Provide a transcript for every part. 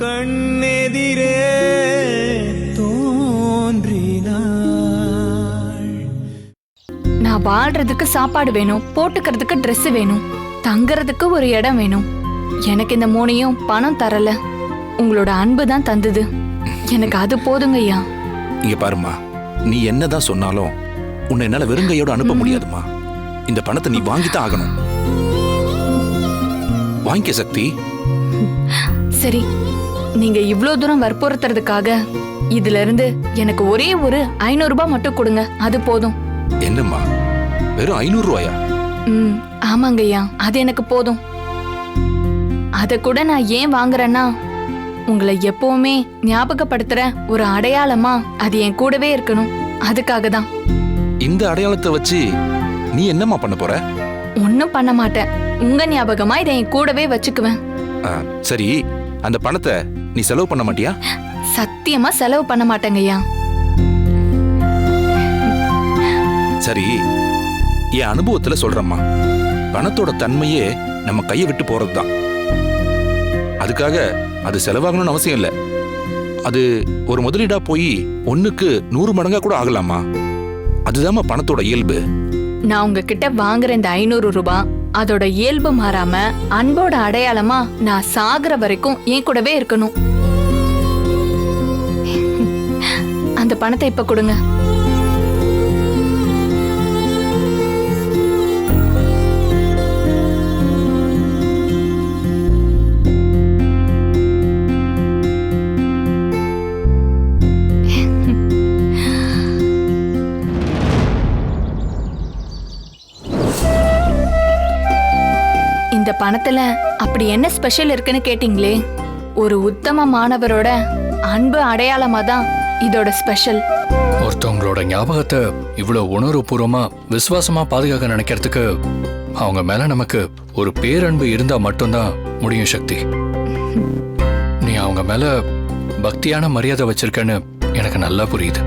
கண்ணெதிரே தோன்றினாள். நான் வாழ்றதுக்கு சாப்பாடு வேணும் போட்டுக்கிறதுக்கு Dress வேணும் தங்கறதுக்கு ஒரு இடம் வேணும். எனக்கு இந்த மூணையும் பணம் தரல. உங்களோட அன்பு தான் தந்தது. எனக்கு அது போதுங்க ஐயா. இங்க பாரும்மா நீ என்னதான் சொன்னாலும் உன்னை என்னால வெறுங்கையோட அனுப்ப முடியாதும்மா. இந்த பணத்தை நீ வாங்கித்தான் ஆகணும். வாங்கிக்க சக்தி. சரி நீங்க இவ்ளோ தூரம் வற்புறுத்துறதுக்காக இதுல இருந்து எனக்கு ஒரே ஒரு ஐநூறு ரூபாய் மட்டும் கொடுங்க. அது போதும். என்னம்மா? வெறும் ஐநூறு ரூபாயா ம் ஆமாங்க ஐயா. அது எனக்கு போதும். அத கூட நான் ஏன் வாங்குறேன்னா உங்களை எப்பவுமே ஞாபகப்படுத்துற ஒரு அடையாளமா அது என் கூடவே இருக்கணும். அதுக்காக தான். இந்த அடையாளத்தை வச்சு நீ என்னம்மா பண்ண போற? ஒன்னும் பண்ண மாட்டேன். உங்க ஞாபகமா இதை என் கூடவே வச்சுக்குவேன். ஆ, சரி. அந்த பணத்தை நீ செலவு பண்ண மாட்டியா? சத்தியமா செலவு பண்ண மாட்டேங்க ஐயா. சரி என் அனுபவத்துல சொல்றேம்மா. பணத்தோட தன்மையே நம்ம கையை விட்டு போறதுதான். அதுக்காக அது செலவாகணும்னு அவசியம் இல்லை. அது ஒரு முதலீடா போய் ஒண்ணுக்கு நூறு மடங்கா கூட ஆகலாமா அதுதாம்மா பணத்தோட இயல்பு. நான் உங்ககிட்ட வாங்குற இந்த ஐநூறு ரூபாய் அதோட இயல்பு மாறாம அன்போட அடையாளமா நான் சாகுற வரைக்கும் என் கூடவே இருக்கணும். அந்த பணத்தை இப்ப கொடுங்க. பணத்துல அப்படி என்ன ஸ்பெஷல் இருக்குன்னு கேட்டிங்களே? ஒரு உத்தம மாணவரோட அன்பு அடையாளமா தான் இதோட ஸ்பெஷல் ஒருத்தவங்களோட ஞாபகத்தை இவ்வளவு உணர்வுபூர்வமா விசுவாசமா பாதுகாக்க நினைக்கிறதுக்கு அவங்க மேல நமக்கு ஒரு பேரன்பு இருந்தா மட்டும்தான் முடியும் சக்தி. நீ அவங்க மேல பக்தியான மரியாதை வச்சிருக்கன்னு எனக்கு நல்லா புரியுது.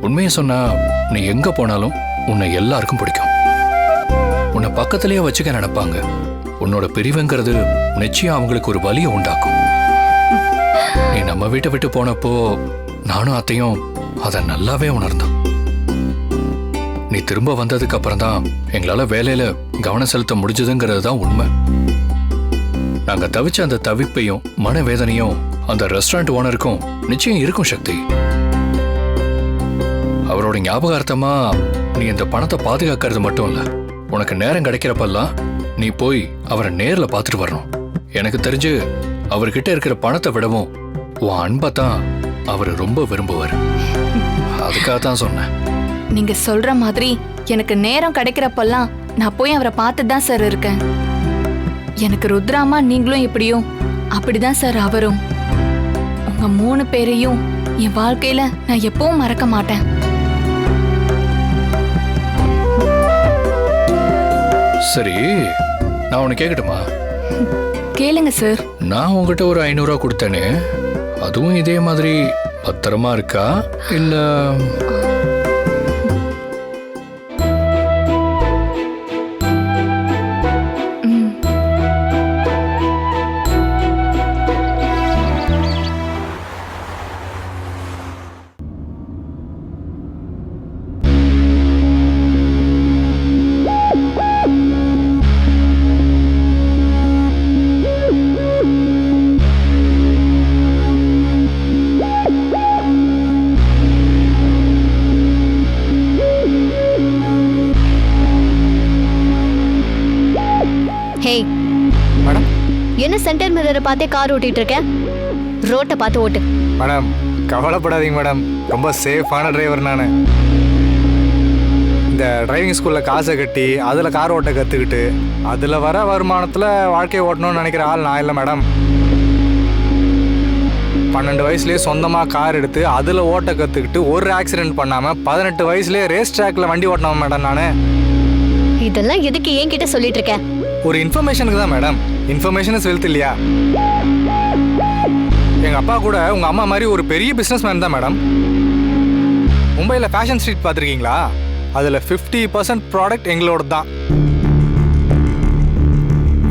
உண்மையை சொன்னா நீ எங்க போனாலும் உன்னை எல்லாருக்கும் பிடிக்கும். உன்னை பக்கத்திலேயே வச்சுக்க நினைப்பாங்க. உன்னோட பிரிவுங்கிறது நிச்சயம் அவங்களுக்கு ஒரு வலியை உண்டாக்கும். நீ நம்ம வீட்டை விட்டு போனப்போ நானும் அத்தையும் அதை நல்லாவே உணர்ந்தோம். நீ திரும்ப வந்ததுக்கு அப்புறம் தான் எங்களால வேலையில கவனம் செலுத்த முடிஞ்சதுங்கிறது தான் உண்மை. நாங்க தவிச்ச அந்த தவிப்பையும் மனவேதனையும் அந்த ரெஸ்டாரண்ட் ஓனருக்கும் நிச்சயம் இருக்கும் சக்தி. அவரோட ஞாபகார்த்தமா நீ இந்த பணத்தை பாதுகாக்கிறது மட்டும் இல்ல. உனக்கு நேரம் கிடைக்கிறப்பெல்லாம் நீ போய் அவரை நேர்ல பார்த்துட்டு வரணும். எனக்கு தெரிஞ்சு அவர்கிட்ட இருக்கிற பணத்தை விடவும் உன் அன்பை தான் அவர் ரொம்ப விரும்புவார். அதுக்காக தான் சொன்னேன். நீங்க சொல்ற மாதிரி எனக்கு நேரம் கிடைக்கிறப்பெல்லாம் நான் போய் அவரை பார்த்து தான் சார் இருக்கேன். எனக்கு ருத்ராமா நீங்களும் எப்படியோ அப்படிதான் சார் அவரும். உங்க மூணு பேரையும் என் வாழ்க்கையில நான் எப்பவும் மறக்க மாட்டேன். சரி நான் உனக்கு கேட்கட்டுமா கேளுங்க சார் நான் உங்ககிட்ட ஒரு ஐநூறுரூவா கொடுத்தேனே அதுவும் இதே மாதிரி பத்திரமா இருக்கா? இல்ல மிரரை பார்த்தே கார் ஓட்டிட்டு இருக்க ரோட்டை பார்த்து ஓட்டு. மேடம் கவலைப்படாதீங்க மேடம். ரொம்ப சேஃபான டிரைவர் நான். இந்த டிரைவிங் ஸ்கூலில் காசை கட்டி அதில் கார் ஓட்ட கற்றுக்கிட்டு அதில் வர வருமானத்தில் வாழ்க்கையை ஓட்டணும்னு நினைக்கிற ஆள் நான் இல்லை மேடம். பன்னெண்டு வயசுலேயே சொந்தமாக கார் எடுத்து அதில் ஓட்ட கற்றுக்கிட்டு ஒரு ஆக்சிடென்ட் பண்ணாமல் பதினெட்டு வயசுலேயே ரேஸ் ட்ராக்கில் வண்டி ஓட்டினவன் மேடம் நான். இதெல்லாம் எதுக்கு என்கிட்ட சொல்லிட்டு இருக்க ஒரு இன்ஃபர்மேஷனுக்கு தான் மேடம் இன்ஃபர்மேஷன் இஸ் வெல்த் இல்லையா? எங்கள் அப்பா கூட உங்கள் அம்மா மாதிரி ஒரு பெரிய பிஸ்னஸ் மேன் தான் மேடம் மும்பையில் ஃபேஷன் ஸ்ட்ரீட் பார்த்துருக்கீங்களா? அதில் ஃபிஃப்டி பர்சன்ட் ப்ராடக்ட் எங்களோட தான்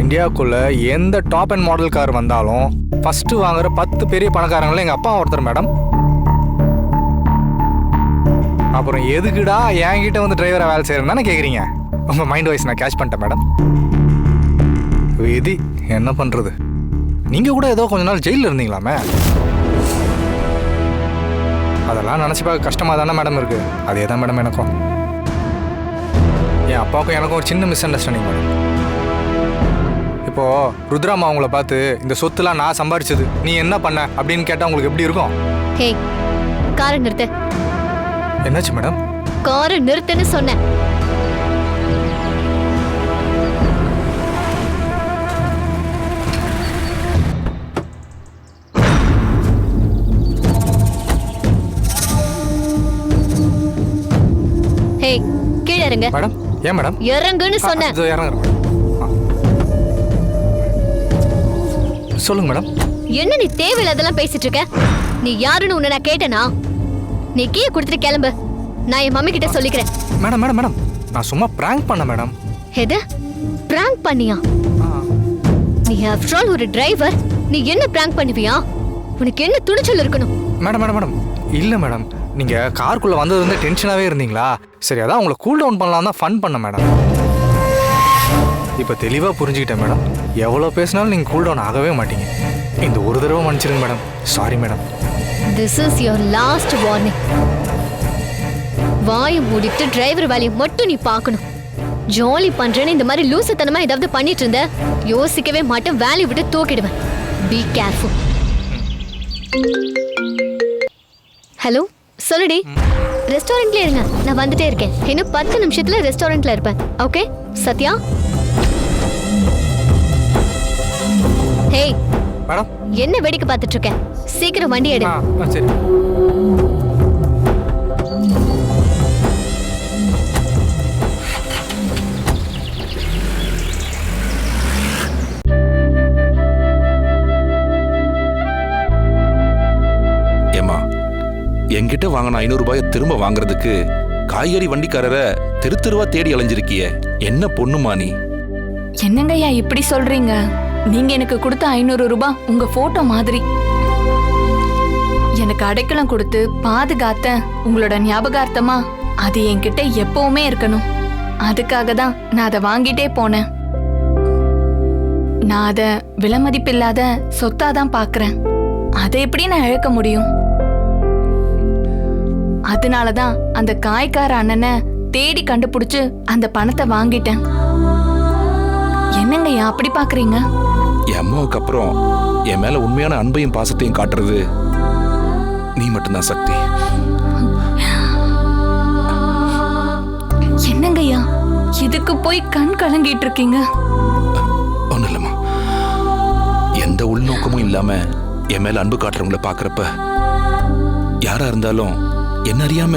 இந்தியாவுக்குள்ள எந்த டாப் அண்ட் மாடல் கார் வந்தாலும் ஃபஸ்ட்டு வாங்குற பத்து பெரிய பணக்காரங்களும் எங்கள் அப்பா ஒருத்தர் மேடம் அப்புறம் எதுக்குடா என்கிட்ட வந்து டிரைவரை வேலை செய்யறேன்னு கேட்குறீங்க உங்கள் மைண்ட் வாய்ஸ் நான் கேஷ் பண்ணிட்டேன் மேடம் விதி என்ன பண்றது? நீங்க கூட ஏதோ கொஞ்ச நாள் ஜெயிலில் இருந்தீங்களாமே? அதெல்லாம் நினச்சி பார்க்க கஷ்டமாக தானே மேடம் இருக்கு. அதே தான் மேடம் எனக்கும். என் அப்பாவுக்கும் எனக்கும் ஒரு சின்ன மிஸ் அண்டர்ஸ்டாண்டிங் மேடம் இப்போ ருத்ராமா அவங்கள பார்த்து இந்த சொத்துலாம் நான் சம்பாரிச்சது நீ என்ன பண்ண அப்படின்னு கேட்டால் உங்களுக்கு எப்படி இருக்கும்? ஹே காரை நிறுத்து. என்னாச்சு மேடம் காரை நிறுத்துன்னு சொன்னேன். கீழே இறங்க மேடம் ஏன் மேடம்? இறங்குன்னு சொன்னேன். இதோ இறங்குறேன். சொல்லுங்க மேடம். என்ன நீ தேவையில்லாதெல்லாம் பேசிட்டு இருக்க? நீ யாருன்னு உன்னை நான் கேட்டேனா? நீ கீழே கொடுத்துட்டு கிளம்பு. நான் என் மம்மி கிட்ட சொல்லிக்கிறேன். Madam madam madam. நான் சும்மா ப்ராங்க் பண்ணேன் மேடம். எது? பிராங்க் பண்ணியா? நீ ஆஃப்டர் ஆல் ஒரு டிரைவர் நீ என்ன பிராங்க் பண்ணுவியா? உனக்கு என்ன துணிச்சல் இருக்கணும்? Madam madam madam. இல்லை மேடம். நீங்கள் காருக்குள்ளே வந்தது வந்து டென்ஷனாகவே இருந்தீங்களா? சரி அதான் உங்களை கூல் டவுன் பண்ணலாம் தான் ஃபன் பண்ணேன் மேடம் இப்போ தெளிவாக புரிஞ்சுக்கிட்டேன் மேடம் எவ்வளோ பேசினாலும் நீங்கள் கூல் டவுன் ஆகவே மாட்டீங்க. இந்த ஒரு தடவை மன்னிச்சிருங்க madam sorry madam this is your last warning வாயை மூடிட்டு டிரைவர் வேலையை மட்டும் நீ பார்க்கணும். ஜாலி பண்றேன்னு இந்த மாதிரி லூசுத்தனமா ஏதாவது பண்ணிட்டு இருந்த யோசிக்கவே மாட்டேன் வேலையை விட்டு தூக்கிடுவேன். பி கேர்ஃபுல் ஹலோ சொல்லுடி. ரெஸ்டாரண்ட்ல இருங்க. நான் வந்துட்டே இருக்கேன். இன்னும் பத்து நிமிஷத்துல ரெஸ்டாரண்ட்ல இருப்பேன். ஓகே சத்யா? Hey madam. என்ன வேடிக்கை பார்த்துட்டு இருக்க? சீக்கிரம் வண்டி எடு. சரி. என்கிட்ட வாங்கின ஐநூறு ரூபாயை திரும்ப வாங்குறதுக்கு காய்கறி வண்டிக்காரரை தெரு தெருவா தேடி அலைஞ்சிருக்கிய. என்ன பொண்ணுமா நீ? என்னங்கய்யா இப்படி சொல்றீங்க? நீங்க எனக்கு கொடுத்த ஐநூறு ரூபாய் உங்க போட்டோ மாதிரி. எனக்கு அடைக்கலம் கொடுத்து பாதுகாத்த உங்களோட ஞாபகார்த்தமா அது என்கிட்ட எப்பவுமே இருக்கணும். அதுக்காக தான் நான் அதை வாங்கிட்டே போனேன். நான் அதை விலமதிப்பில்லாத சொத்தா தான் பாக்குறேன் அதை எப்படி நான் இழக்க முடியும்? அதனால தான் அந்த காய்க்கார அண்ணனை தேடி கண்டுபிடிச்சு அந்த பணத்தை வாங்கிட்டேன். என்னங்கய்யா அப்படி பாக்குறீங்க? என் அம்மாவுக்கு அப்புறம் என் மேல உண்மையான அன்பையும் பாசத்தையும் காட்டுறது நீ மட்டும்தான் சக்தி. என்னங்கய்யா இதுக்கு போய் கண் கலங்கிட்டு இருக்கீங்க? ஒன்றும் இல்லைம்மா. எந்த உள்நோக்கமும் இல்லாம என் மேல அன்பு காட்டுறவங்கள பார்க்கறப்ப யாரா இருந்தாலும் என்ன அறியாம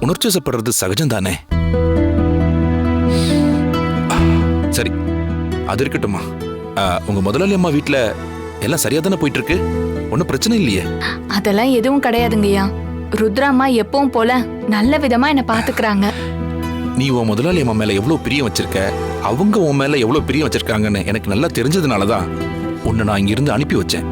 உணர்ச்சிசப்படுறது சகஜம் தானே சரி. அது இருக்கட்டும்மா. ஆ, உங்க முதலாளி அம்மா வீட்ல எல்லாம் சரியா தானே போயிட்டு இருக்கு ஒன்றும் பிரச்சனை இல்லையே. அதெல்லாம் எதுவும் கிடையாதுங்கய்யா ருத்ராமா எப்பவும் போல நல்ல விதமா என்ன பாத்துக்கறாங்க. நீ உன் முதலாளி அம்மா மேல எவ்வளவு பிரியம் வச்சிருக்க? அவங்க உன் மேல எவ்வளவு பிரியம் வச்சிருக்காங்கன்னு எனக்கு நல்லா தெரிஞ்சதுனால தான் உன்னை நான் இங்கிருந்து அனுப்பி வச்சேன்.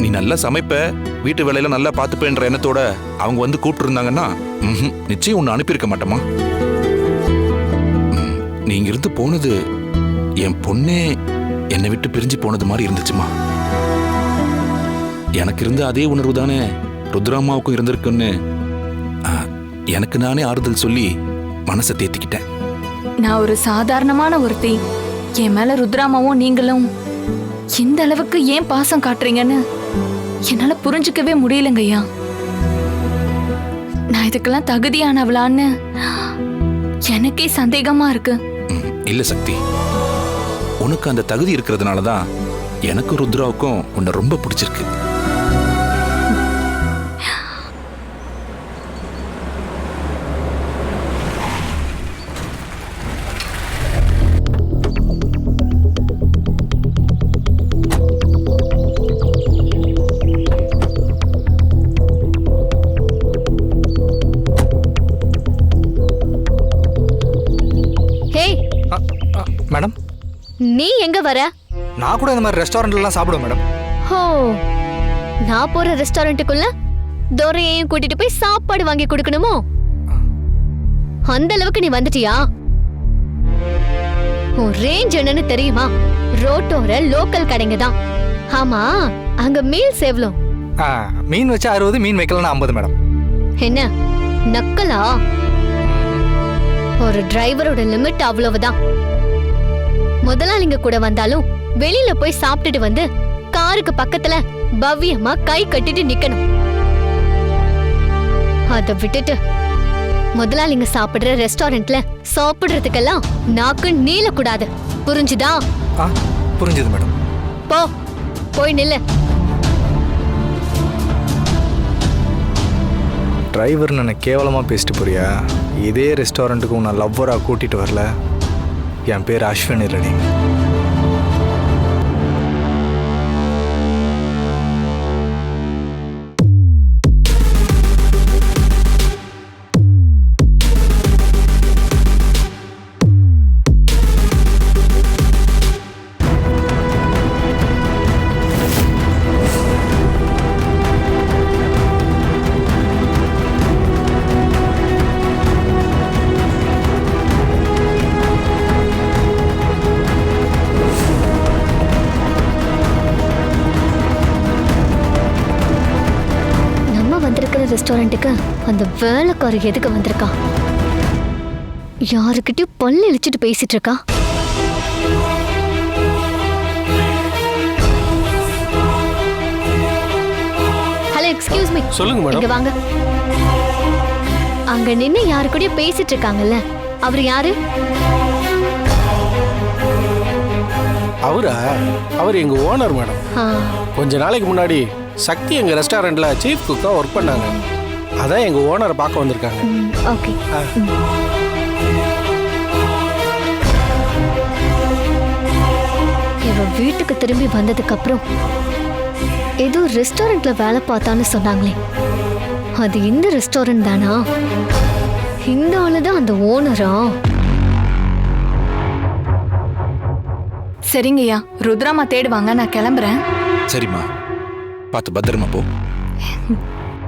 நீ நல்லா சமைப்ப வீட்டு வேலையில நல்லா பார்த்துப்பேன்ற எண்ணத்தோட அவங்க வந்து கூப்பிட்டுருந்தாங்கன்னா ம்ஹும், நிச்சயம் உன்னை அனுப்பியிருக்க மாட்டோமா ம், நீ இங்கிருந்து போனது என் பொண்ணே என்னை விட்டு பிரிஞ்சு போனது மாதிரி இருந்துச்சுமா எனக்கு இருந்த அதே உணர்வு தானே ருத்ராமாவுக்கும் இருந்திருக்குன்னு ஆ, எனக்கு நானே ஆறுதல் சொல்லி மனசை தேத்திக்கிட்டேன். நான் ஒரு சாதாரணமான ஒருத்தி. என் மேல ருத்ராமாவும் நீங்களும் இந்த அளவுக்கு ஏன் பாசம் காட்டுறீங்கன்னு என்னால புரிஞ்சுக்கவே முடியலங்கய்யா நான் இதுக்கெல்லாம் தகுதியானவளான்னு எனக்கே சந்தேகமா இருக்கு. இல்ல சக்தி. உனக்கு அந்த தகுதி இருக்கிறதுனால தான் எனக்கும் ருத்ராவுக்கும் உன்னை ரொம்ப பிடிச்சிருக்கு. எங்க வர? நான் கூட இந்த மாதிரி ரெஸ்டாரண்ட்லாம் சாப்பிடுவேன் மேடம். ஹோ நான் போற ரெஸ்டாரண்ட்டுக்குள்ள துரையையும் கூட்டிட்டு போய் சாப்பாடு வாங்கி கொடுக்கணுமோ? அந்த அளவுக்கு நீ வந்துட்டியா? உன் ரேஞ்ச் என்னன்னு தெரியுமா? ரோட்டோர லோக்கல் கடைங்க தான். ஆமா அங்க மீல்ஸ் எவ்வளோ மீன் வச்சா அறுபது மீன் வைக்கலன்னா ஐம்பது மேடம். என்ன நக்கலா? ஒரு டிரைவரோட லிமிட் அவ்வளவுதான். முதலாளிங்க கூட வந்தாலும் வெளியில போய் சாப்பிட்டுட்டு வந்து காருக்கு பக்கத்துல பவ்யமா கை கட்டிட்டு நிக்கணும். அத விட்டுட்டு முதலாளிங்க சாப்பிடுற ரெஸ்டாரண்ட்ல சாப்பிடுறதுக்கெல்லாம் நாக்கு நீளக்கூடாது. புரிஞ்சுதா? ஆ புரிஞ்சுது மேடம். போ போய் நில்லு. டிரைவர் நான் கேவலமாக பேசிட்டு போறியா? இதே ரெஸ்டாரண்ட்டுக்கு உன்னை லவ்வராக கூட்டிகிட்டு வரல. என் பேர் அஸ்வின் இல்லடி ரெஸ்டாரண்ட்டுக்கு அந்த வேலைக்காரி எதுக்கு வந்திருக்கா? யாருக்கிட்டயும் பல்லு இழிச்சிட்டு பேசிட்டு இருக்கா? ஹலோ எக்ஸ்கியூஸ் மீ சொல்லுங்க மேடம் இங்க வாங்க. அங்க நின்னு யாரு கூடயும் பேசிட்டு இருக்காங்கல்ல. அவர் யாரு? அவரா? அவர் எங்க ஓனர் மேடம் ஆ, கொஞ்ச நாளைக்கு முன்னாடி சக்தி எங்க ரெஸ்டாரண்ட்ல சீஃப் குக்கா ஒர்க் பண்ணாங்க. அதான் எங்க ஓனரை பார்க்க வந்திருக்காங்க. ம், ஓகே. ஆ. ம். இவ வீட்டுக்கு திரும்பி வந்ததுக்கு அப்புறம் ஏதோ ரெஸ்டாரண்ட்ல வேலை பார்த்தான்னு சொன்னாங்களே. அது இந்த ரெஸ்டாரண்ட் தானா? இந்த ஆளு தான் அந்த ஓனரா? சரிங்கய்யா ருத்ராமா தேடுவாங்க நான் கிளம்புறேன். சரிம்மா. பார்த்து பத்திரமா போ.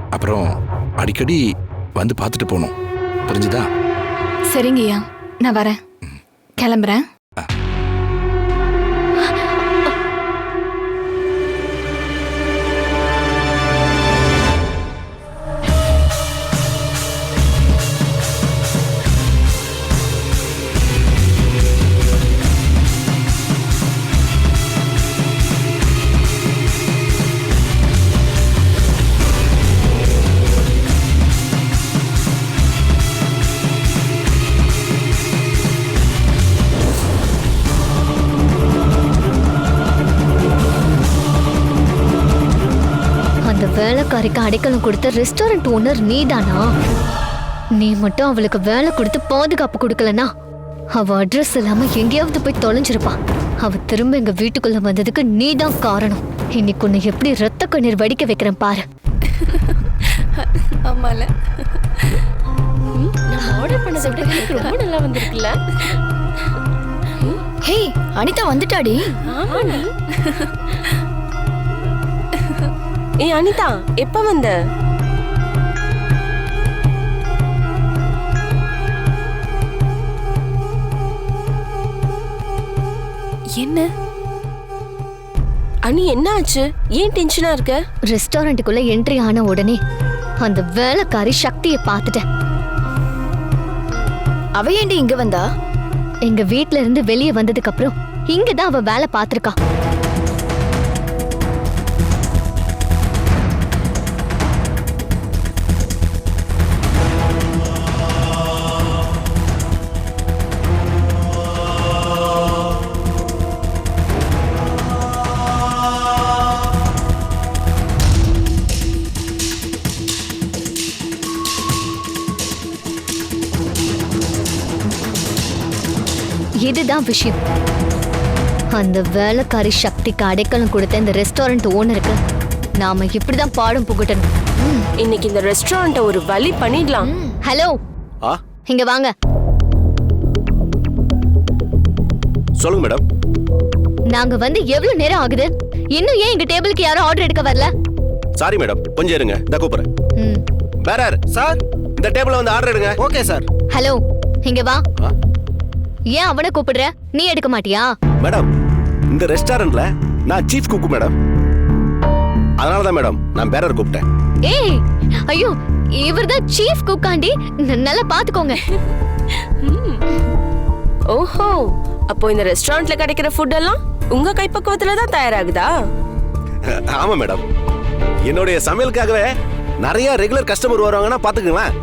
அப்புறம் அடிக்கடி வந்து பார்த்துட்டு போகணும். புரிஞ்சுதா? சரிங்கய்யா. நான் வரேன். கிளம்புறேன். அந்த வேலைக்காரிக்கு அடைக்கலம் கொடுத்த ரெஸ்டாரண்ட் ஓனர் நீதானா? நீ மட்டும் அவளுக்கு வேலை கொடுத்து பாதுகாப்பு கொடுக்கலனா அவ அட்ரஸ் இல்லாம எங்கேயாவது போய் தொலைஞ்சிருப்பா. அவ திரும்ப எங்க வீட்டுக்குள்ள வந்ததுக்கு நீதான் காரணம். இன்னைக்கு உன்னை எப்படி ரத்த கண்ணீர் வடிக்க வைக்கிறேன் பாரு. ஆமால. ஆர்டர் பண்ணதை விட ரொம்ப நல்லா வந்திருக்குல்ல. ஹே அனிதா வந்துட்டாடி. ஆமாடி ஏய் அனிதா எப்ப வந்த? என்ன? அனி என்ன ஆச்சு? ஏன் டென்ஷனா இருக்க? ரெஸ்டாரண்ட்டுக்குள்ள என்ட்ரி ஆன உடனே அந்த வேலைக்காரி சக்தியை பார்த்துட்டேன். அவ ஏண்டி இங்க வந்தா? எங்க வீட்ல இருந்து வெளியே வந்ததுக்கு அப்புறம் இங்கதான் அவ வேலை பார்த்திருக்கா. இதுதான் விஷயம். அந்த வேலைக்காரி சக்திக்கு அடைக்கலம் கொடுத்த இந்த ரெஸ்டாரண்ட் ஓனருக்கு நாம இப்படிதான் பாடம் புகட்டணும். இன்னைக்கு இந்த ரெஸ்டாரண்ட்டை ஒரு வழி பண்ணிடலாம். ஹலோ. ஆ? இங்க வாங்க. சொல்லுங்க மேடம். நாங்க வந்து எவ்வளவு நேரம் ஆகுது? இன்னும் ஏன் எங்க டேபிளுக்கு யாரும் ஆர்டர் எடுக்க வரல? சாரி மேடம் கொஞ்சம் இருங்க இந்த கூப்பிடுறேன். ம். பேரர் சார் இந்த டேபிள்ல வந்து ஆர்டர் எடுங்க. ஓகே சார் ஹலோ இங்க வா. ஆ? ஏன் அவனை கூப்பிடுற? நீ எடுக்க மாட்டியா? மேடம் இந்த ரெஸ்டாரண்ட்ல நான் சீஃப் குக்கு மேடம். அதனால தான் மேடம் நான் பேரர் கூப்பிட்டேன். ஏய் ஐயோ இவர்தான் சீஃப் குக்காண்டி. ந- நல்லா பாத்துக்கோங்க. ஓஹோ அப்போ இந்த ரெஸ்டாரண்ட்ல கிடைக்கிற ஃபுட் எல்லாம் உங்க கைப்பக்குவத்துல தான் தயாராகுதா? ஆமா மேடம். என்னுடைய சமையலுக்காகவே நிறைய ரெகுலர் கஸ்டமர் வருவாங்கன்னா பாத்துக்குங்களேன்.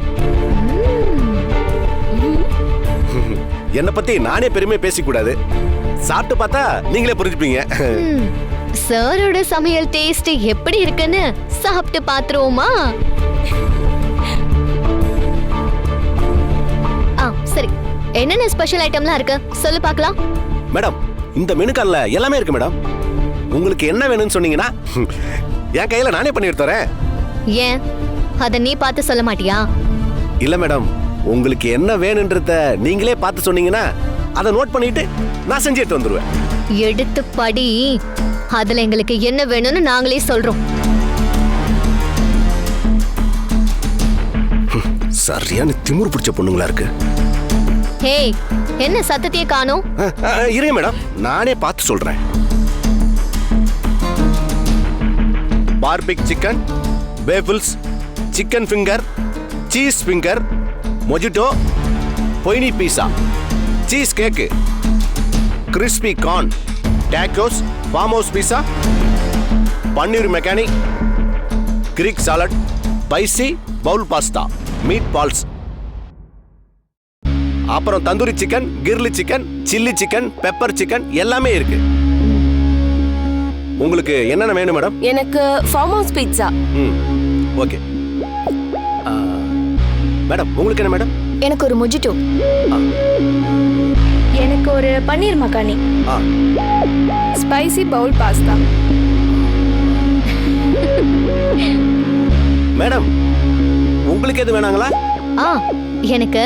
என்னை பத்தி நானே பெருமையா பேசிக்கூடாது. சாப்பிட்டு பார்த்தா நீங்களே புரிஞ்சுப்பீங்க. சாரோட சமையல் டேஸ்ட் எப்படி இருக்குன்னு சாப்பிட்டு பாத்துருவோமா ஆ சரி. என்னென்ன ஸ்பெஷல் ஐட்டம்லாம் இருக்கு? சொல்லு பார்க்கலாம். மேடம் இந்த மெனு கார்டில் எல்லாமே இருக்கு மேடம். உங்களுக்கு என்ன வேணும்னு சொன்னீங்கன்னா என் கையில நானே பண்ணி எடுத்துறேன் ஏன்? அத நீ பார்த்து சொல்ல மாட்டியா? இல்ல மேடம். உங்களுக்கு என்ன வேணுன்றத நீங்களே பார்த்து சொன்னீங்கன்னா அதை நோட் பண்ணிட்டு நான் செஞ்சு எடுத்து வந்துருவேன். எடுத்து படி அதுல எங்களுக்கு என்ன வேணும்னு நாங்களே சொல்றோம். சரியான திமிரு பிடிச்ச பொண்ணுங்களா இருக்கு. ஹேய் என்ன சத்தத்தையே காணோம்? இருங்க மேடம். நானே பார்த்து சொல்றேன். Barbecue chicken waffles chicken finger cheese finger mojito பொய்னி pizza cheese cake crispy corn tacos farmhouse pizza paneer makhani Greek salad spicy bowl pasta meatballs. அப்புறம் tandoori chicken grilled chicken chilli chicken pepper chicken எல்லாமே இருக்கு. உங்களுக்கு என்னென்ன வேணும் madam? எனக்கு farm house pizza. Hmm okay. Madam உங்களுக்கு என்ன madam? எனக்கு ஒரு மொஜிட்டோ. எனக்கு ஒரு பன்னீர் மக்கானி. ஆ. Spicy bowl pasta. மேடம் உங்களுக்கு எது வேணாங்களா? ஆ எனக்கு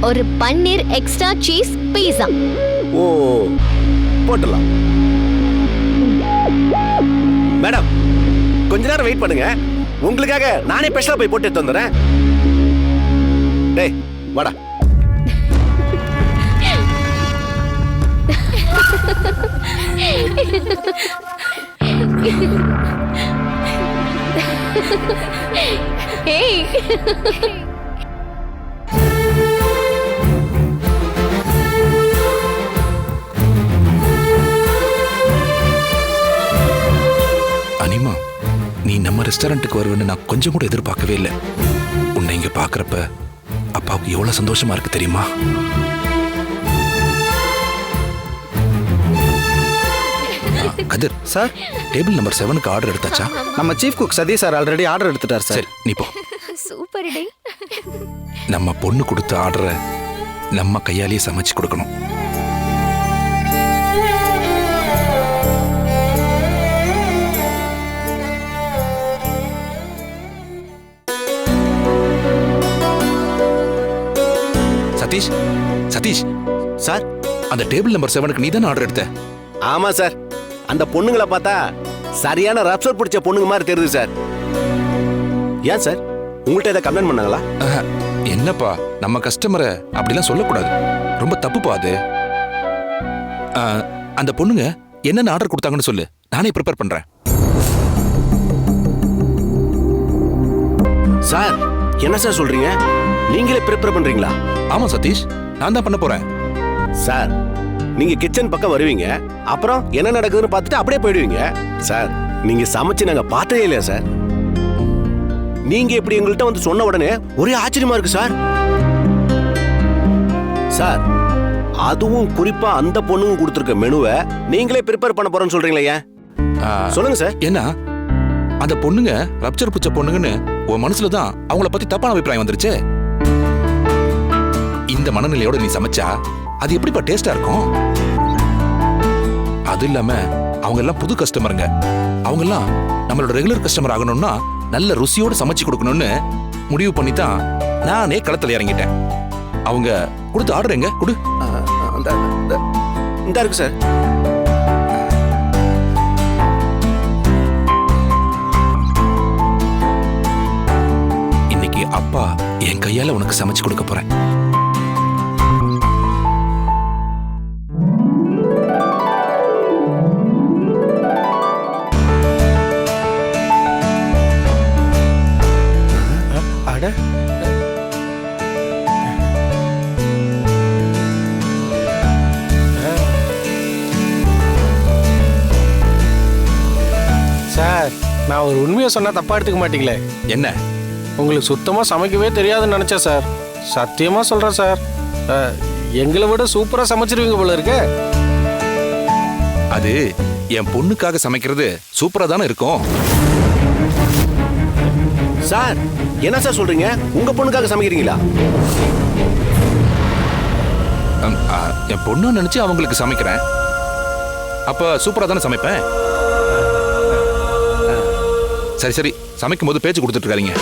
ஒரு பன்னீர் எக்ஸ்ட்ரா சீஸ் பீஸா. ஓ போட்டுடலாம். மேடம் கொஞ்ச நேரம் வெயிட் பண்ணுங்க. உங்களுக்காக நானே ஸ்பெஷலா போய் போட்டு எடுத்து வந்துடுறேன். வாடா. ஏய். அனிமா நீ நம்ம ரெஸ்டாரண்ட்டுக்கு வருவேன்னு நான் கொஞ்சம் கூட எதிர்பார்க்கவே இல்லை. உன்னை இங்க பாக்குறப்ப அப்பாவுக்கு எவ்வளவு சந்தோஷமா இருக்கு தெரியுமா? கதிர் சார் டேபிள் நம்பர் செவனுக்கு ஆர்டர் எடுத்தாச்சா? நம்ம chief cook Sathish sir already order எடுத்துட்டார் சார் சரி நீ போ. சூப்பர் டே நம்ம பொண்ணு கொடுத்த ஆர்டரை நம்ம கையாலேயே சமைச்சு கொடுக்கணும். சார் அந்த டேபிள் நம்பர் செவனுக்கு நீ தானே ஆர்டர் எடுத்த? ஆமா சார். அந்த பொண்ணுங்களை பார்த்தா சரியான ரப்சர் பிடிச்ச பொண்ணுங்க மாதிரி தெரியுது சார். ஏன் சார்? உங்கள்கிட்ட ஏதாவது கம்ப்ளைண்ட் பண்ணாங்களா? என்னப்பா? நம்ம கஸ்டமரை அப்படிலாம் சொல்லக்கூடாது. ரொம்ப தப்புப்பா அது? அந்த பொண்ணுங்க என்னென்ன ஆர்டர் கொடுத்தாங்கன்னு சொல்லு. நானே ப்ரிப்பேர் பண்றேன். சார் என்ன சார் சொல்றீங்க? நீங்களே ப்ரிப்பேர் பண்றீங்களா? ஆமா சதீஷ். நான் தான் பண்ண போறேன். சார் நீங்க கிச்சன் பக்கம் வருவீங்க அப்புறம் என்ன நடக்குதுன்னு பார்த்துட்டு அப்படியே போயிடுவீங்க. சார் நீங்க சமைச்சு நாங்க பார்த்ததே இல்லையா சார்? நீங்க இப்படி எங்கள்கிட்ட வந்து சொன்ன உடனே ஒரே ஆச்சரியமா இருக்கு சார். சார் அதுவும் குறிப்பா அந்த பொண்ணுங்க கொடுத்துருக்க மெனுவை நீங்களே ப்ரிப்பேர் பண்ண போறேன்னு சொல்றீங்களே சொல்லுங்க சார். என்ன? அந்த பொண்ணுங்க ரப்சர் புச்ச பொண்ணுங்கன்னு உன் மனசுல தான் அவங்கள பத்தி தப்பான அபிப்பிராயம் வந்துருச்சே? இந்த மனநிலையோட நீ சமைச்சா அது எப்படிப்பா டேஸ்டா இருக்கும்? அது இல்லாம அவங்க எல்லாம் புது கஸ்டமருங்க அவங்க எல்லாம் நம்மளோட ரெகுலர் கஸ்டமர் ஆகணும்னா நல்ல ருசியோட சமைச்சு கொடுக்கணும்னு முடிவு பண்ணி தான் நானே களத்துல இறங்கிட்டேன். அவங்க கொடுத்த ஆர்டர் எங்க? கொடு. இந்த இருக்கு சார். இன்னைக்கு அப்பா என் கையால உனக்கு சமைச்சு கொடுக்க போறேன். நான் ஒரு உண்மையை சொன்னா தப்பா எடுத்துக்க மாட்டீங்களே. என்ன? உங்களுக்கு சுத்தமா சமைக்கவே தெரியாதுன்னு நினைச்சேன் சார். சத்தியமா சொல்றேன் சார். அஹ், எங்களை விட சூப்பரா சமைச்சிருவீங்க போல இருக்கே. அது என் பொண்ணுக்காக சமைக்கிறது சூப்பரா தானே இருக்கும்? சார் என்ன சார் சொல்றீங்க? உங்க பொண்ணுக்காக சமைக்கிறீங்களா? அம், ஆ, என் பொண்ணு நினைச்சு அவங்களுக்கு சமைக்கிறேன். அப்ப சூப்பரா தானே சமைப்பேன்? சரி சரி. சமைக்கும் போது பேச்சு கொடுத்துட்டு இருக்காதீங்க.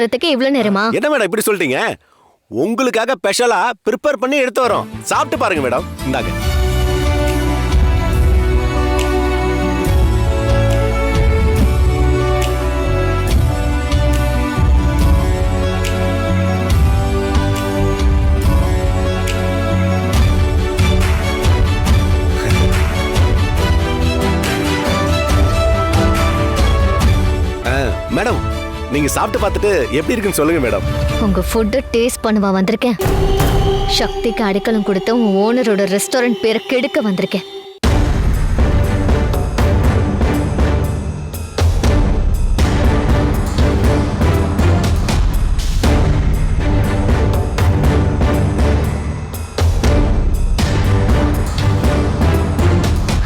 வரதுக்கு இவ்வளவு நேரமா? என்ன மேடம் இப்படி சொல்லிட்டீங்க உங்களுக்காக ஸ்பெஷலா ப்ரிப்பேர் பண்ணி எடுத்து வரோம் சாப்பிட்டு பாருங்க மேடம். இந்தாங்க. நீங்க சாப்பிட்டு பார்த்துட்டு எப்படி இருக்குன்னு சொல்லுங்க மேடம் உங்க ஃபுட்டை டேஸ்ட் பண்ணவா வந்திருக்கேன். சக்திக்கு அடைக்கலம் கொடுத்த உன் ஓனரோட ரெஸ்டாரண்ட் பேரை கெடுக்க வந்திருக்கேன்.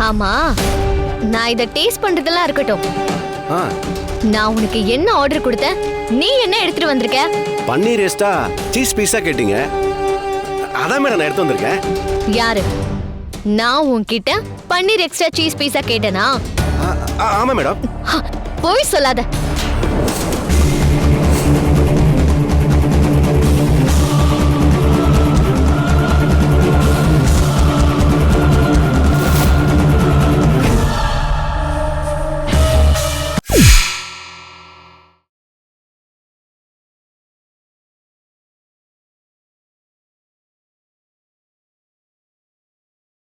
ஆமா நான் இதை டேஸ்ட் பண்றதெல்லாம் இருக்கட்டும். நான் உனக்கு என்ன ஆர்டர் கொடுத்தேன்? நீ என்ன எடுத்துட்டு வந்திருக்க? பன்னீர் எஸ்டா சீஸ் பீஸா கேட்டீங்க. அதான் மேடம் நான் எடுத்து வந்திருக்கேன். யாரு? நான் உன்கிட்ட பன்னீர் எக்ஸ்ட்ரா சீஸ் பீஸா கேட்டேனா? ஆமா மேடம் பொய் சொல்லாத.